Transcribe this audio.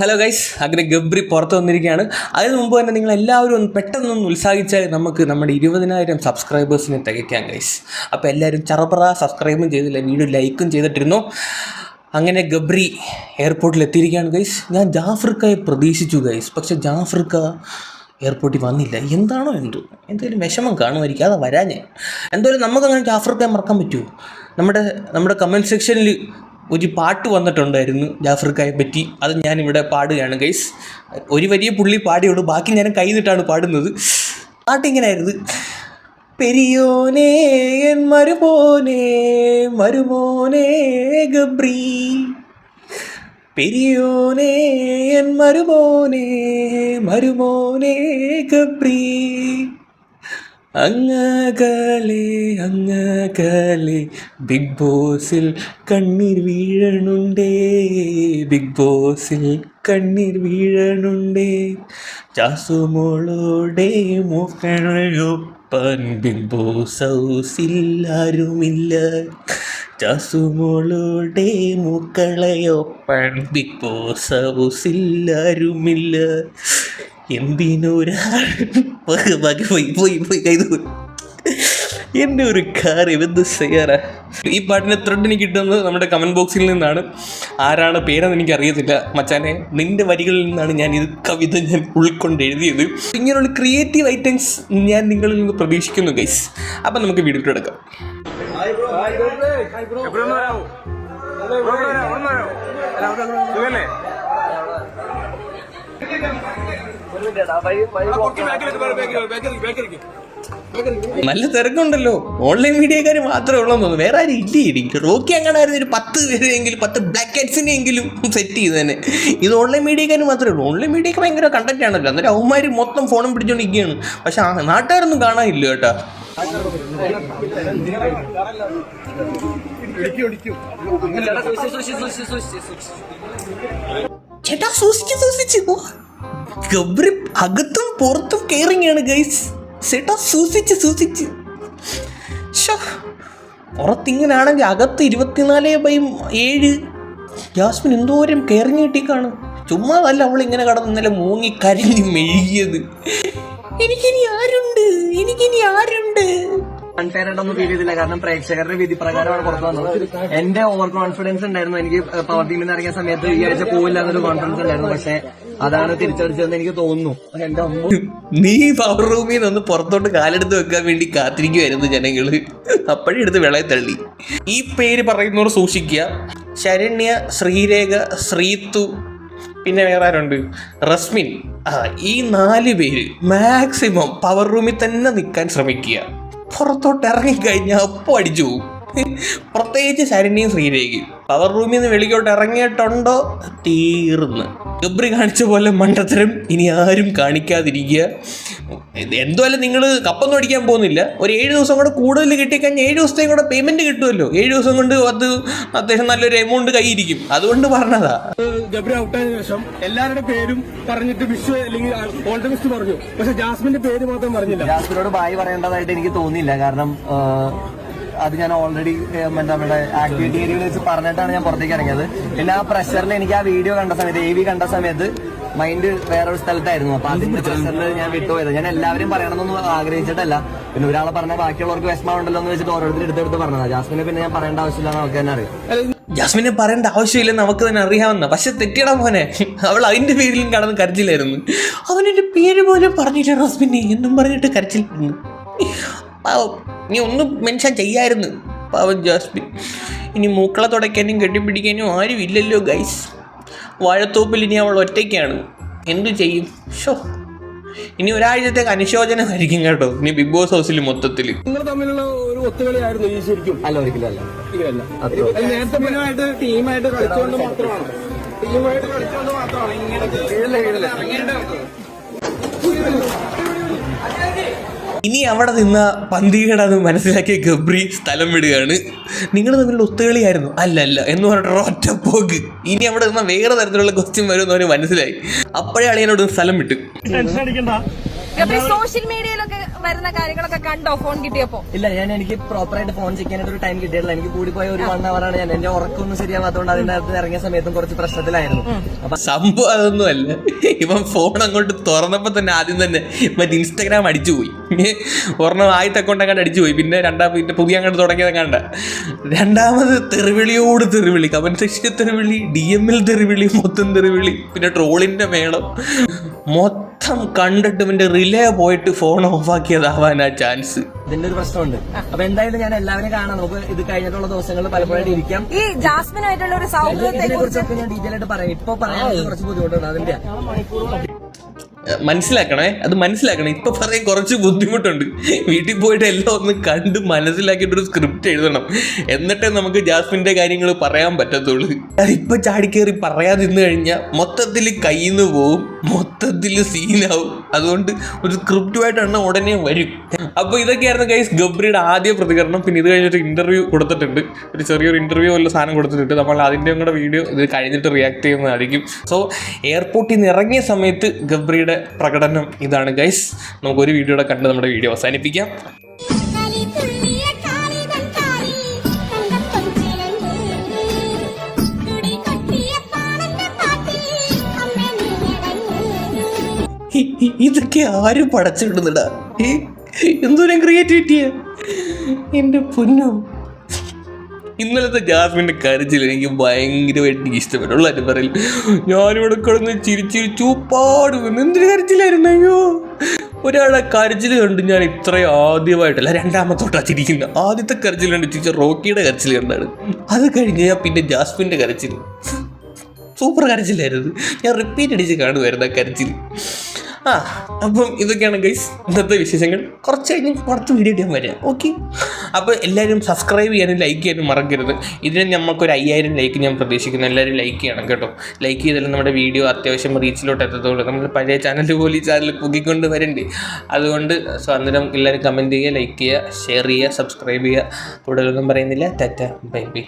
Hello guys അങ്ങനെ ഗബ്രി പുറത്ത് വന്നിരിക്കുകയാണ്. അതിന് മുമ്പ് തന്നെ നിങ്ങൾ എല്ലാവരും ഒന്ന് പെട്ടെന്നൊന്ന് ഉത്സാഹിച്ചാൽ നമുക്ക് നമ്മുടെ ഇരുപതിനായിരം സബ്സ്ക്രൈബേഴ്സിനെ തികയ്ക്കാം ഗൈസ് അപ്പോൾ എല്ലാവരും ചറപറ സബ്സ്ക്രൈബും ചെയ്തില്ല വീഡിയോ ലൈക്കും ചെയ്തിട്ടിരുന്നു. അങ്ങനെ ഗബ്രി എയർപോർട്ടിൽ എത്തിയിരിക്കുകയാണ് ഗൈസ് ഞാൻ ജാഫ്രിക്കയെ പ്രതീക്ഷിച്ചു ഗൈസ് പക്ഷെ ജാഫ്രിക്ക എയർപോർട്ടിൽ വന്നില്ല. എന്താണോ എന്തോ? എന്തെങ്കിലും വിഷമം കാണുമായിരിക്കും. അതാ വരാഞ്ഞേ. എന്തായാലും നമുക്കങ്ങനെ ജാഫ്രിക്കയെ മറക്കാൻ പറ്റുമോ? നമ്മുടെ നമ്മുടെ കമന്റ് സെക്ഷനിൽ ഒരു പാട്ട് വന്നിട്ടുണ്ടായിരുന്നു ജാഫർക്കായെ പറ്റി. അത് ഞാനിവിടെ പാടുകയാണ് ഗൈസ് ഒരു വലിയ പുള്ളി പാടിയുള്ളൂ ബാക്കി ഞാൻ കൈന്നിട്ടാണ് പാടുന്നത്. പാട്ടിങ്ങനായിരുന്നു പെരിയോനേ എൻ മരുമോനെ മരുമോനെ ഗബ്രി. പെരിയോനേ എൻ മരുമോനെ മരുമോനെ ഗബ്രി. അങ്ങകലെ അങ്ങകലെ ബിഗ് ബോസിൽ കണ്ണീർ വീഴണുണ്ടേ ബിഗ് ബോസിൽ കണ്ണീർ വീഴണുണ്ടേ. ചാസുമോളോടെ മൂക്കണയൊപ്പൻ ബിഗ് ബോസ് ഹൗസിൽ ആരുമില്ല. ചാസുമോളോടെ മൂക്കളയൊപ്പൻ ബിഗ് ബോസ് ഹൗസിൽ ആരുമില്ല. എന്തിനൊരാ ബാക്കി പോയി പോയി പോയി കൈ എന്റെ ഒരു കാര്യം എന്ത് ചെയ്യാറാ ഈ പാട്ടിന് ത്രെഡ് എനിക്ക് കിട്ടുന്നത് നമ്മുടെ കമന്റ് ബോക്സിൽ നിന്നാണ്. ആരാണ് പേരെന്ന് എനിക്ക് അറിയത്തില്ല മച്ചാനെ നിന്റെ വരികളിൽ നിന്നാണ് ഞാൻ ഇത് കവിത ഞാൻ ഉൾക്കൊണ്ട് എഴുതിയത്. ഇങ്ങനെയുള്ള ക്രിയേറ്റീവ് ഐറ്റംസ് ഞാൻ നിങ്ങളിൽ നിന്ന് പ്രതീക്ഷിക്കുന്നു ഗൈസ് അപ്പം നമുക്ക് വീഡിയോ എടുക്കാം എപ്പോഴും നല്ല തിരക്കുണ്ടല്ലോ. ഓൺലൈൻ മീഡിയക്കാർ മാത്രമേ ഉള്ളൂ തോന്നുന്നു. വേറെ ആരും ഇല്ലേ? എനിക്ക് റോക്കി അങ്ങനായിരുന്നു ഒരു പത്ത് പേരെങ്കിലും പത്ത് ബ്ലാക്ക് ഹെഡ്സിനെ എങ്കിലും സെറ്റ് ചെയ്ത് തന്നെ ഇത് ഓൺലൈൻ മീഡിയക്കാർ മാത്രമേ ഉള്ളൂ. ഓൺലൈൻ മീഡിയക്ക് ഭയങ്കര കണ്ടന്റ് ആണല്ലോ. അന്നേരം അവന്മാര് മൊത്തം ഫോണും പിടിച്ചോണ്ടിരിക്കുകയാണ് പക്ഷെ ആ നാട്ടുകാരൊന്നും കാണാനില്ല കേട്ടാ. ചേട്ടാ സൂക്ഷിച്ച് സൂക്ഷിച്ച് ഗബ്രി അകത്തും പുറത്തും കയറിങ്ങാണ് ഗൈസ് ചേട്ടാ സൂക്ഷിച്ച് സൂക്ഷിച്ച്. പുറത്തിങ്ങനാണെങ്കിൽ അകത്ത് ഇരുപത്തിനാല് ബൈ ഏഴ്. ജാസ്മിൻ എന്തോരം കയറിങ് കിട്ടിക്കാണ് ചുമ്മാതല്ല അവൾ ഇങ്ങനെ കടന്ന് ഇന്നലെ മൂങ്ങി കരിഞ്ഞ് മെഴുകിയത്. എനിക്കിനി ആരുണ്ട്? എനിക്കിനി ആരുണ്ട്? അൺഫെയർ ആയിട്ടൊന്നും ഫീൽ ചെയ്തില്ല. കാരണം പ്രേക്ഷകരുടെ വിധി പ്രകാരമാണ് പുറത്തു വന്നത്. എന്റെ ഓവർ കോൺഫിഡൻസ് ഉണ്ടായിരുന്നു. എനിക്ക് പവർ ടീമിൽ നിന്ന് ഇറങ്ങിയ സമയത്ത് ഈ ആഴ്ച പോവില്ല എന്നൊരു കോൺഫിഡൻസ് ഉണ്ടായിരുന്നു. പക്ഷെ അതാണ് തിരിച്ചടിച്ചതെന്ന് എനിക്ക് തോന്നുന്നു. നീ പവർ റൂമിൽ നിന്ന് പുറത്തോട്ട് കാലെടുത്ത് വെക്കാൻ വേണ്ടി കാത്തിരിക്കുമായിരുന്നു ജനങ്ങൾ. അപ്പോഴേ എടുത്ത് വിളയെ തള്ളി. ഈ പേര് പറയുന്നവർ സൂക്ഷിക്കുക. ശരണ്യ ശ്രീരേഖ ശ്രീതു പിന്നെ വേറെ ആരുണ്ട്? റസ്മിൻ. ഈ നാല് പേര് മാക്സിമം പവർ റൂമിൽ തന്നെ നിൽക്കാൻ ശ്രമിക്കുക. പുറത്തോട്ട് ഇറങ്ങിക്കഴിഞ്ഞാൽ അപ്പോൾ അടിച്ചു പ്രത്യേകിച്ച് ശരണിയും ശ്രീരേഖയും. പവർ റൂമിൽ നിന്ന് വെളിക്കോട്ട് ഇറങ്ങിയിട്ടുണ്ടോ? തീർന്ന്. ഗബ്രി കാണിച്ച പോലെ മണ്ടത്തരം ഇനി ആരും കാണിക്കാതിരിക്കുക. എന്തുമല്ല നിങ്ങൾ കപ്പൊന്നും അടിക്കാൻ പോകുന്നില്ല. ഒരു ഏഴ് ദിവസം കൂടെ കൂടുതൽ കിട്ടിക്കഴിഞ്ഞാൽ ഏഴ് ദിവസത്തേയും കൂടെ പേയ്മെന്റ് കിട്ടുമല്ലോ. ഏഴ് ദിവസം കൊണ്ട് അത് അത്യാവശ്യം നല്ലൊരു എമൗണ്ട് കൈയിരിക്കും അതുകൊണ്ട് പറഞ്ഞതാ. ഗബ്രി ഔട്ടായതിനു ശേഷം എല്ലാവരുടെ പേരും പറഞ്ഞിട്ട് വിഷു അല്ലെങ്കിൽ ഓൾ ദ ബെസ്റ്റ് പറഞ്ഞു. പക്ഷെ ജാസ്മിന്റെ പേര് മാത്രം പറഞ്ഞില്ല. ജാസ്മിനോട് ബായി പറയേണ്ടതായിട്ട് എനിക്ക് തോന്നിയില്ല. കാരണം അത് ഞാൻ ഓൾറെഡി നമ്മുടെ ആക്ടിവിറ്റി ഏരിയയിൽ വെച്ച് പറഞ്ഞിട്ടാണ് ഞാൻ പുറത്തേക്ക് ഇറങ്ങിയത്. പിന്നെ ആ പ്രഷറിൽ എനിക്ക് ആ വീഡിയോ കണ്ട സമയത്ത് എ വി കണ്ട സമയത്ത് മൈൻഡ് വേറെ ഒരു സ്ഥലത്തായിരുന്നു. അപ്പൊ അതിന്റെ പ്രഷറിൽ ഞാൻ വിട്ടുപോയത് ഞാൻ എല്ലാവരും പറയണമെന്നൊന്നും ആഗ്രഹിച്ചിട്ടല്ല. പിന്നെ ഒരാളെ പറഞ്ഞ ബാക്കിയുള്ളവർക്ക് വിഷമമുണ്ടല്ലോ എന്ന് വെച്ചിട്ട് ഓരോരുത്തർ എടുത്തെടുത്ത് പറഞ്ഞതാ. ജാസ്മിനെ പിന്നെ ഞാൻ പറയേണ്ട ആവശ്യമില്ല നമുക്ക് തന്നെ അറിയാം. ജാസ്മിനെ പറയേണ്ട ആവശ്യമില്ലെന്ന് നമുക്ക് തന്നെ അറിയാവുന്ന പക്ഷെ തെറ്റിയടാ മോനെ അവൾ അതിന്റെ പേരിലും കടന്ന് കരച്ചിലായിരുന്നു അവനെന്റെ പേര് പോലും പറഞ്ഞില്ല റസ്മിനെ. എന്നും പറഞ്ഞിട്ട് കരച്ചിലായിരുന്നു പാവം നീ ഒന്നും മെൻഷൻ ചെയ്യായിരുന്നു. പാവം ജാസ്മിൻ. ഇനി മൂക്കള തുടയ്ക്കാനും കെട്ടിപ്പിടിക്കാനും ആരും ഇല്ലല്ലോ ഗൈസ് വാഴത്തോപ്പിൽ ഇനി അവൾ ഒറ്റയ്ക്കാണ്. എന്തു ചെയ്യും? ഷോ ഇനി ഒരാഴ്ചത്തേക്ക് അനുശോചനമായിരിക്കും കേട്ടോ ഇനി ബിഗ് ബോസ് ഹൗസിൽ മൊത്തത്തിൽ. നിങ്ങൾ തമ്മിലുള്ള ഒരു ഒത്തുകളിയായിരുന്നു ഈ ശരിക്കും? അല്ല ഒരിക്കലും അല്ല. ഇല്ല അത്രേ ഉള്ളൂ. അത് നേരത്തെ പരമായിട്ട് ടീമായിട്ട് കളിച്ചുകൊണ്ട് മാത്രമാണ്. ടീമായിട്ട് കളിച്ചുകൊണ്ട് മാത്രമാണ് ഇങ്ങനെ ഇറങ്ങേണ്ടത് ഇനി അവിടെ നിന്ന പന്തികേടാന്ന് മനസ്സിലാക്കിയ ഗബ്രി സ്ഥലം വിടുകയാണ്. നിങ്ങൾ തമ്മിലുള്ള ഒത്തുകളിയായിരുന്നു. അല്ല അല്ല എന്ന് പറഞ്ഞിട്ട് ഒറ്റ പോക്ക്. ഇനി അവിടെ നിന്ന വേറെ തരത്തിലുള്ള ക്വസ്റ്റ്യൻ വരുമെന്ന് അവന് മനസ്സിലായി. അപ്പോഴേ അളിയനോട് സ്ഥലം വിട്ടു. സോഷ്യൽ മീഡിയയിലൊക്കെ വരുന്ന കാര്യങ്ങളൊക്കെ കണ്ടോ ഫോൺ കിട്ടിയപ്പോ? ഇല്ല ഞാൻ എനിക്ക് പ്രോപ്പർ ആയിട്ട് ഫോൺ ചെയ്യാനായിട്ട് ഒരു ടൈം കിട്ടിയിട്ടില്ല. എനിക്ക് കൂടി പോയ ഒരു വൺ ആണ്. ഞാൻ എന്റെ ഉറക്കമൊന്നും ശരിയാവാത്തതുകൊണ്ട് അതിന്റെ അകത്ത് ഇറങ്ങിയ സമയത്തും കുറച്ച് പ്രശ്നത്തിലായിരുന്നു. അപ്പൊ സംഭവം അതൊന്നുമല്ല. ഇവൻ ഫോൺ അങ്ങോട്ട് തുറന്നപ്പോൾ തന്നെ ആദ്യം തന്നെ മറ്റേ ഇൻസ്റ്റാഗ്രാം അടിച്ചു പോയി. ഒരെണ്ണം ആദ്യത്തെ അക്കൗണ്ട് അങ്ങോട്ട് അടിച്ചു പോയി. പിന്നെ രണ്ടാം പിന്നെ പുതിയ അങ്ങോട്ട് തുടങ്ങിയത് കണ്ട രണ്ടാമത് തെറിവിളിയോട് തെറിവിളി. കമന്റ് സെക്ഷനിൽ തെറിവിളി ഡി എമ്മിൽ തെറിവിളി മൊത്തം തെറിവിളി. പിന്നെ ട്രോളിന്റെ മേളം. മൊത്തം കണ്ടിട്ട് ഇവന്റെ റിലേ പോയിട്ട് ഫോൺ ഓഫ് ആക്കിയതാവാനാ ചാൻസ് ഇതിന്റെ ഒരു പ്രശ്നമുണ്ട്. അപ്പൊ എന്തായാലും ഞാൻ എല്ലാവരും കാണാം. നമുക്ക് ഇത് കഴിഞ്ഞിട്ടുള്ള ദിവസങ്ങളിൽ പലപ്പോഴായിട്ട് ഇരിക്കാം. ഈ ജാസ്മിനായിട്ടുള്ള ഒരു സൗഹൃദത്തെ കുറിച്ചൊക്കെ ഞാൻ ഡീറ്റെയിൽ ആയിട്ട് പറയാം. ഇപ്പൊ പറയാൻ കുറച്ച് ബുദ്ധിമുട്ടുണ്ട്. അതിന്റെ മനസ്സിലാക്കണേ? അത് മനസ്സിലാക്കണേ. ഇപ്പൊ പറയാൻ കുറച്ച് ബുദ്ധിമുട്ടുണ്ട്. വീട്ടിൽ പോയിട്ട് എല്ലാം ഒന്ന് കണ്ട് മനസ്സിലാക്കിയിട്ട് ഒരു സ്ക്രിപ്റ്റ് എഴുതണം. എന്നിട്ടേ നമുക്ക് ജാസ്മിന്റെ കാര്യങ്ങൾ പറയാൻ പറ്റത്തുള്ളൂ. ഇപ്പൊ ചാടിക്കേറി പറയാതിന്ന് കഴിഞ്ഞാൽ മൊത്തത്തിൽ കയ്യിന്ന് പോവും. മൊത്തത്തിൽ സീനാവും അതുകൊണ്ട് ഒരു സ്ക്രിപ്റ്റുമായിട്ടാണ് ഉടനെ വരും. അപ്പോൾ ഇതൊക്കെയായിരുന്നു ഗൈസ് ഗബ്രിയുടെ ആദ്യ പ്രതികരണം. പിന്നെ ഇത് കഴിഞ്ഞിട്ട് ഇന്റർവ്യൂ കൊടുത്തിട്ടുണ്ട്. ഒരു ചെറിയൊരു ഇന്റർവ്യൂ വല്ല സാധനം കൊടുത്തിട്ടുണ്ട്. നമ്മൾ അതിന്റെയും കൂടെ വീഡിയോ ഇത് കഴിഞ്ഞിട്ട് റിയാക്ട് ചെയ്യുന്നതായിരിക്കും. സോ എയർപോർട്ടിൽ നിന്ന് ഇറങ്ങിയ സമയത്ത് ഗബ്രിയുടെ പ്രകടനം ഇതാണ് ഗൈസ് നമുക്ക് ഒരു വീഡിയോ കണ്ട് നമ്മുടെ വീഡിയോ അവസാനിപ്പിക്കാം. ഇതൊക്കെ ആരും പടച്ചിടുന്നടാ എന്തോരം ക്രിയേറ്റിവിറ്റിയാ എന്റെ പൊന്നു. ഇന്നലത്തെ ജാസ്മിന്റെ കരച്ചിൽ എനിക്ക് ഭയങ്കരമായിട്ട് ഇഷ്ടപ്പെട്ടു. ഉള്ള പറയിൽ ഞാനിവിടെ കിടന്ന് ചിരിച്ചിരി ചൂപ്പാട് വന്നു എന്തൊരു കരച്ചിലായിരുന്നു അയ്യോ. ഒരാളെ കരച്ചിൽ കണ്ട് ഞാൻ ഇത്രയും ആദ്യമായിട്ടല്ല രണ്ടാമത്തോട്ടാ ചിരിക്കുന്നത് ആദ്യത്തെ കരച്ചിൽ കണ്ട് ചിരിച്ച റോക്കിയുടെ കരച്ചിൽ കണ്ടാണ്. അത് കഴിഞ്ഞ് ഞാൻ പിന്നെ ജാസ്മിന്റെ കരച്ചിൽ സൂപ്പർ കരച്ചിലായിരുന്നു. ഞാൻ റിപ്പീറ്റ് അടിച്ച് കാണുമായിരുന്നു ആ കരച്ചിൽ ആ അപ്പം ഇതൊക്കെയാണ് ഗൈസ് ഇന്നത്തെ വിശേഷങ്ങൾ. കുറച്ച് കഴിഞ്ഞ് കുറച്ച് വീഡിയോ ഇടാൻ വരാം. ഓക്കെ അപ്പോൾ എല്ലാവരും സബ്സ്ക്രൈബ് ചെയ്യാനും ലൈക്ക് ചെയ്യാനും മറക്കരുത്. ഇതിന് നമുക്കൊരു അയ്യായിരം ലൈക്ക് ഞാൻ പ്രതീക്ഷിക്കുന്നു. എല്ലാവരും ലൈക്ക് ചെയ്യണം കേട്ടോ. ലൈക്ക് ചെയ്താലും നമ്മുടെ വീഡിയോ അത്യാവശ്യം റീച്ചിലോട്ട് എത്തത്തുള്ളൂ. നമ്മൾ പഴയ ചാനൽ പോലെ ഈ ചാനൽ പൊക്കിക്കൊണ്ട് വരണ്ടേ? അതുകൊണ്ട് സോ എല്ലാവരും കമന്റ് ചെയ്യുക ലൈക്ക് ചെയ്യുക ഷെയർ ചെയ്യുക സബ്സ്ക്രൈബ് ചെയ്യുക. കൂടുതലൊന്നും പറയുന്നില്ല. Tata bye bye